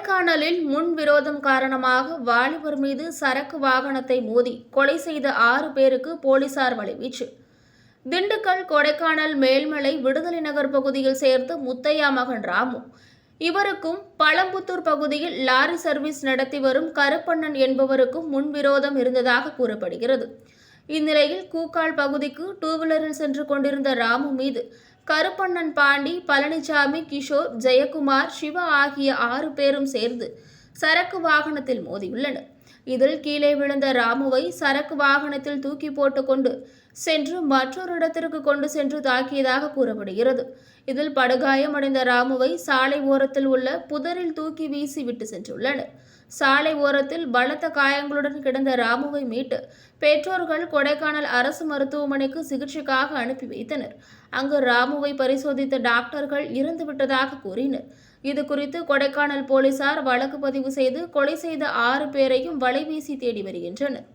கொடைக்கானலில் முன் விரோதம் காரணமாக வாலிபர் மீது சரக்கு வாகனத்தை மோதி கொலை செய்த ஆறு பேருக்கு போலீசார் வலைவீச்சு திண்டுக்கல் கொடைக்கானல் மேல்மலை விடுதலை நகர் பகுதியில் சேர்ந்த முத்தையா மகன் ராமு. இவருக்கும் பழம்புத்தூர் பகுதியில் லாரி சர்வீஸ் நடத்தி வரும் கருப்பண்ணன் என்பவருக்கும் முன்விரோதம் இருந்ததாக கூறப்படுகிறது. இந்நிலையில் கூக்கால் பகுதிக்கு டூ வீலரில் சென்று கொண்டிருந்த ராமு மீது கருப்பண்ணன் பாண்டி பழனிசாமி கிஷோர் ஜெயக்குமார் சிவா ஆகிய ஆறு பேரும் சேர்ந்து சரக்கு வாகனத்தில் மோதியுள்ளனர். இதில் கீழே விழுந்த ராமுவை சரக்கு வாகனத்தில் தூக்கி போட்டுக்கொண்டு சென்று மற்றொரு இடத்திற்கு கொண்டு சென்று தாக்கியதாக கூறப்படுகிறது. இதில் படுகாயமடைந்த ராமுவை சாலை ஓரத்தில் உள்ள புதரில் தூக்கி வீசி விட்டு சென்றுள்ளனர். சாலை ஓரத்தில் பலத்த காயங்களுடன் கிடந்த ராமுவை மீட்டு பெற்றோர்கள் கொடைக்கானல் அரசு மருத்துவமனைக்கு சிகிச்சைக்காக அனுப்பி வைத்தனர். அங்கு ராமுவை பரிசோதித்த டாக்டர்கள் இறந்துவிட்டதாக கூறினர். இது குறித்து கொடைக்கானல் போலீசார் வழக்கு பதிவு செய்து கொலை செய்த ஆறு பேரையும் வலைவீசி தேடி வருகின்றனர்.